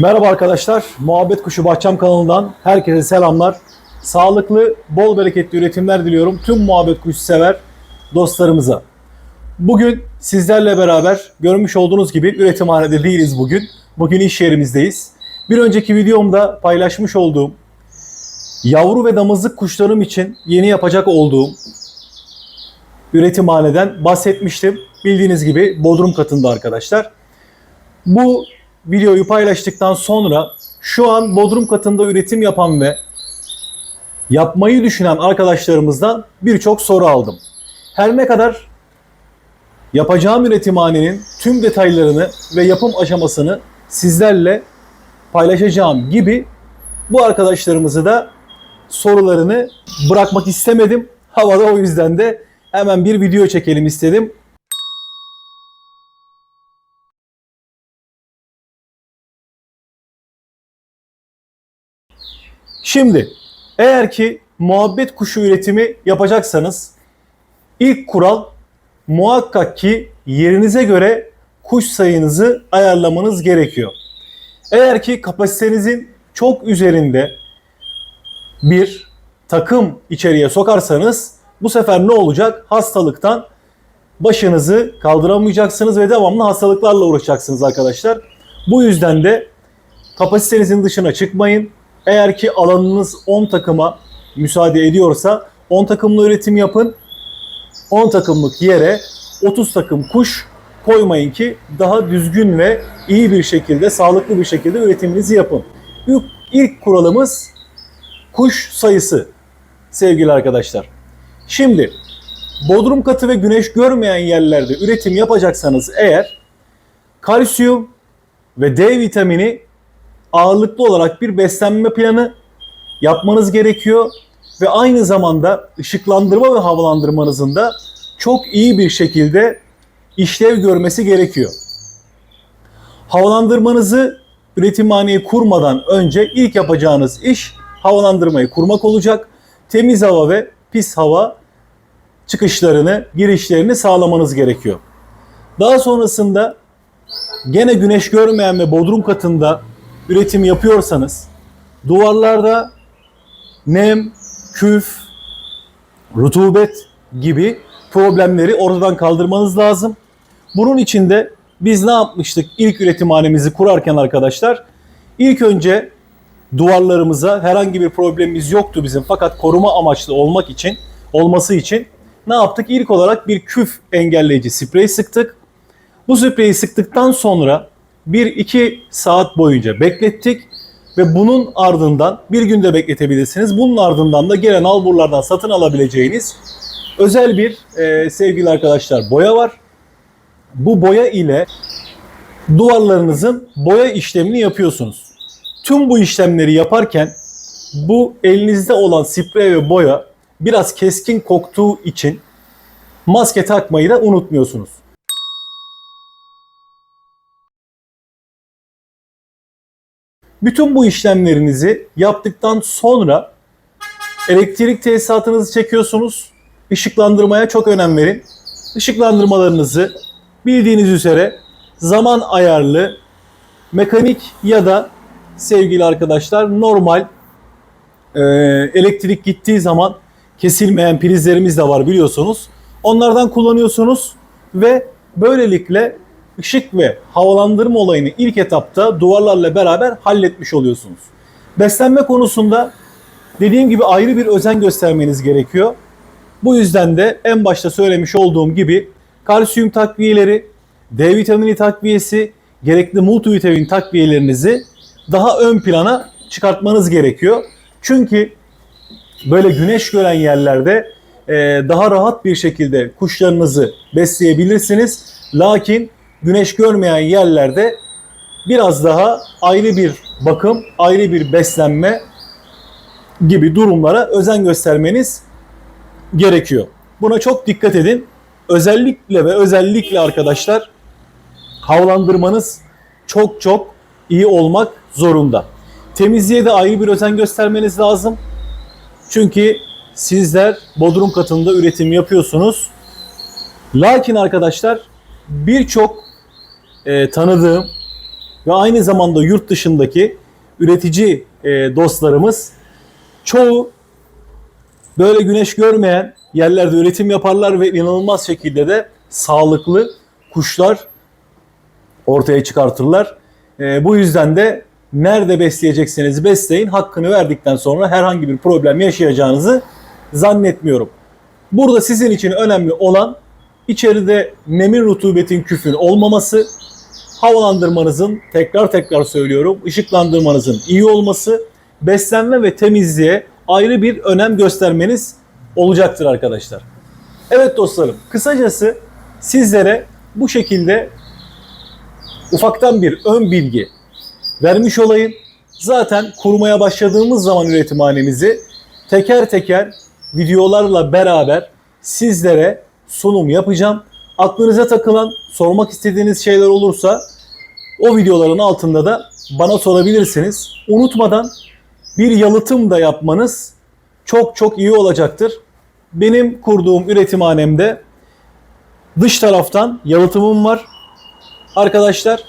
Merhaba arkadaşlar. Muhabbet Kuşu Bahçem kanalından herkese selamlar. Sağlıklı, bol bereketli üretimler diliyorum tüm muhabbet kuşu sever dostlarımıza. Bugün sizlerle beraber görmüş olduğunuz gibi üretimhanede değiliz bugün. Bugün iş yerimizdeyiz. Bir önceki videomda paylaşmış olduğum yavru ve damızlık kuşlarım için yeni yapacak olduğum üretimhaneden bahsetmiştim. Bildiğiniz gibi Bodrum katında arkadaşlar. Bu videoyu paylaştıktan sonra şu an Bodrum katında üretim yapan ve yapmayı düşünen arkadaşlarımızdan birçok soru aldım. Her ne kadar yapacağım üretimhanenin tüm detaylarını ve yapım aşamasını sizlerle paylaşacağım gibi bu arkadaşlarımızı da sorularını bırakmak istemedim. Havada o yüzden de hemen bir video çekelim istedim. Şimdi eğer ki muhabbet kuşu üretimi yapacaksanız ilk kural muhakkak ki yerinize göre kuş sayınızı ayarlamanız gerekiyor. Eğer ki kapasitenizin çok üzerinde bir takım içeriye sokarsanız bu sefer ne olacak? Hastalıktan başınızı kaldıramayacaksınız ve devamlı hastalıklarla uğraşacaksınız arkadaşlar. Bu yüzden de kapasitenizin dışına çıkmayın. Eğer ki alanınız 10 takıma müsaade ediyorsa 10 takımlı üretim yapın. 10 takımlık yere 30 takım kuş koymayın ki daha düzgün ve iyi bir şekilde, sağlıklı bir şekilde üretiminizi yapın. İlk, ilk kuralımız kuş sayısı sevgili arkadaşlar. Şimdi bodrum katı ve güneş görmeyen yerlerde üretim yapacaksanız eğer kalsiyum ve D vitamini ağırlıklı olarak bir beslenme planı yapmanız gerekiyor ve aynı zamanda ışıklandırma ve havalandırmanızın da çok iyi bir şekilde işlev görmesi gerekiyor. Havalandırmanızı üretimhaneyi kurmadan önce ilk yapacağınız iş havalandırmayı kurmak olacak. Temiz hava ve pis hava çıkışlarını, girişlerini sağlamanız gerekiyor. Daha sonrasında gene güneş görmeyen ve bodrum katında üretim yapıyorsanız duvarlarda nem, küf, rutubet gibi problemleri ortadan kaldırmanız lazım. Bunun için de biz ne yapmıştık ilk üretimhanemizi kurarken arkadaşlar? İlk önce duvarlarımıza herhangi bir problemimiz yoktu bizim fakat koruma amaçlı olmak için olması için ne yaptık? İlk olarak bir küf engelleyici sprey sıktık. Bu spreyi sıktıktan sonra 1-2 saat boyunca beklettik ve bunun ardından bir günde bekletebilirsiniz. Bunun ardından da gelen alburlardan satın alabileceğiniz özel bir e, sevgili arkadaşlar boya var. Bu boya ile duvarlarınızın boya işlemini yapıyorsunuz. Tüm bu işlemleri yaparken bu elinizde olan sprey ve boya biraz keskin koktuğu için maske takmayı da unutmuyorsunuz. Bütün bu işlemlerinizi yaptıktan sonra elektrik tesisatınızı çekiyorsunuz. Işıklandırmaya çok önem verin. Işıklandırmalarınızı bildiğiniz üzere zaman ayarlı, mekanik ya da sevgili arkadaşlar normal e, elektrik gittiği zaman kesilmeyen prizlerimiz de var biliyorsunuz. Onlardan kullanıyorsunuz ve böylelikle ışık ve havalandırma olayını ilk etapta duvarlarla beraber halletmiş oluyorsunuz. Beslenme konusunda dediğim gibi ayrı bir özen göstermeniz gerekiyor. Bu yüzden de en başta söylemiş olduğum gibi kalsiyum takviyeleri, D vitamini takviyesi, gerekli multivitamin takviyelerinizi daha ön plana çıkartmanız gerekiyor. Çünkü böyle güneş gören yerlerde e, daha rahat bir şekilde kuşlarınızı besleyebilirsiniz. Lakin güneş görmeyen yerlerde biraz daha ayrı bir bakım, ayrı bir beslenme gibi durumlara özen göstermeniz gerekiyor. Buna çok dikkat edin. Özellikle ve özellikle arkadaşlar havalandırmanız çok çok iyi olmak zorunda. Temizliğe de ayrı bir özen göstermeniz lazım. Çünkü sizler bodrum katında üretim yapıyorsunuz. Lakin arkadaşlar birçok e, tanıdığım ve aynı zamanda yurt dışındaki üretici e, dostlarımız çoğu böyle güneş görmeyen yerlerde üretim yaparlar ve inanılmaz şekilde de sağlıklı kuşlar ortaya çıkartırlar. E, bu yüzden de nerede besleyecekseniz besleyin hakkını verdikten sonra herhangi bir problem yaşayacağınızı zannetmiyorum. Burada sizin için önemli olan içeride nemin rutubetin küfün olmaması, havalandırmanızın tekrar tekrar söylüyorum ışıklandırmanızın iyi olması, beslenme ve temizliğe ayrı bir önem göstermeniz olacaktır arkadaşlar. Evet dostlarım kısacası sizlere bu şekilde ufaktan bir ön bilgi vermiş olayım. Zaten kurmaya başladığımız zaman üretimhanemizi teker teker videolarla beraber sizlere sunum yapacağım. Aklınıza takılan, sormak istediğiniz şeyler olursa o videoların altında da bana sorabilirsiniz. Unutmadan bir yalıtım da yapmanız çok çok iyi olacaktır. Benim kurduğum üretimhanemde dış taraftan yalıtımım var. Arkadaşlar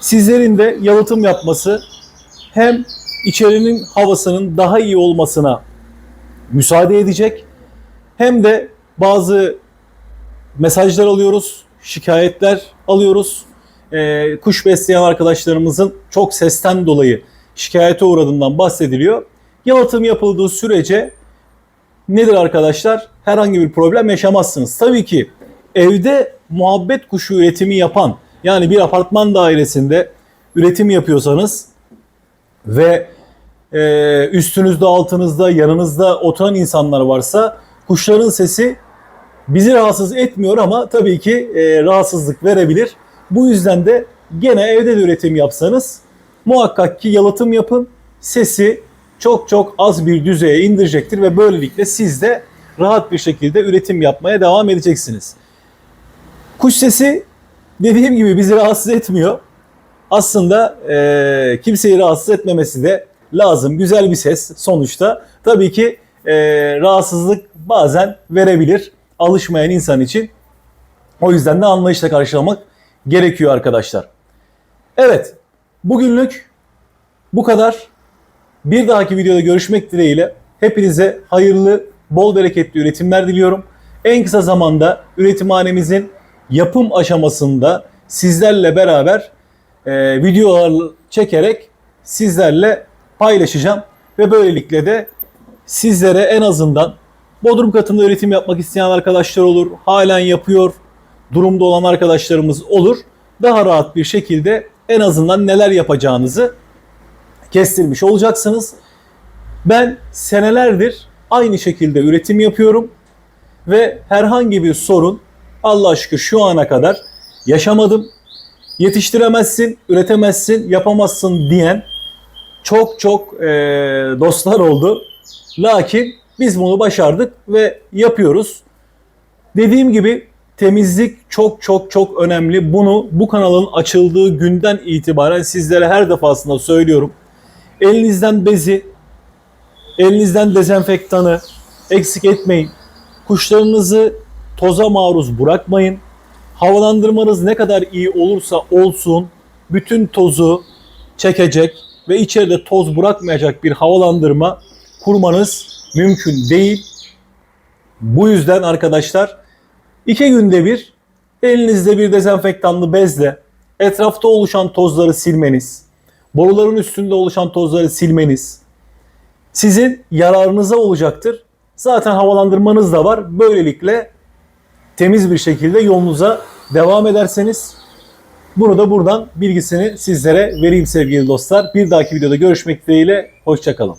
sizlerin de yalıtım yapması hem içerinin havasının daha iyi olmasına müsaade edecek hem de bazı mesajlar alıyoruz, şikayetler alıyoruz. Ee, kuş besleyen arkadaşlarımızın çok sesten dolayı şikayete uğradığından bahsediliyor. Yalıtım yapıldığı sürece nedir arkadaşlar? Herhangi bir problem yaşamazsınız. Tabii ki evde muhabbet kuşu üretimi yapan yani bir apartman dairesinde üretim yapıyorsanız ve e, üstünüzde, altınızda, yanınızda oturan insanlar varsa kuşların sesi bizi rahatsız etmiyor ama tabii ki e, rahatsızlık verebilir. Bu yüzden de gene evde de üretim yapsanız muhakkak ki yalıtım yapın. Sesi çok çok az bir düzeye indirecektir ve böylelikle siz de rahat bir şekilde üretim yapmaya devam edeceksiniz. Kuş sesi dediğim gibi bizi rahatsız etmiyor. Aslında e, kimseyi rahatsız etmemesi de lazım. Güzel bir ses sonuçta. Tabii ki e, rahatsızlık bazen verebilir alışmayan insan için. O yüzden de anlayışla karşılamak gerekiyor arkadaşlar. Evet, bugünlük bu kadar. Bir dahaki videoda görüşmek dileğiyle hepinize hayırlı, bol bereketli üretimler diliyorum. En kısa zamanda üretimhanemizin yapım aşamasında sizlerle beraber e, videolar çekerek sizlerle paylaşacağım ve böylelikle de sizlere en azından Bodrum katında üretim yapmak isteyen arkadaşlar olur, halen yapıyor, durumda olan arkadaşlarımız olur. Daha rahat bir şekilde en azından neler yapacağınızı kestirmiş olacaksınız. Ben senelerdir aynı şekilde üretim yapıyorum ve herhangi bir sorun Allah şükür şu ana kadar yaşamadım. Yetiştiremezsin, üretemezsin, yapamazsın diyen çok çok e, dostlar oldu. Lakin biz bunu başardık ve yapıyoruz. Dediğim gibi temizlik çok çok çok önemli. Bunu bu kanalın açıldığı günden itibaren sizlere her defasında söylüyorum. Elinizden bezi, elinizden dezenfektanı eksik etmeyin. Kuşlarınızı toza maruz bırakmayın. Havalandırmanız ne kadar iyi olursa olsun bütün tozu çekecek ve içeride toz bırakmayacak bir havalandırma kurmanız mümkün değil. Bu yüzden arkadaşlar iki günde bir elinizde bir dezenfektanlı bezle etrafta oluşan tozları silmeniz, boruların üstünde oluşan tozları silmeniz sizin yararınıza olacaktır. Zaten havalandırmanız da var. Böylelikle temiz bir şekilde yolunuza devam ederseniz bunu da buradan bilgisini sizlere vereyim sevgili dostlar. Bir dahaki videoda görüşmek dileğiyle. Hoşçakalın.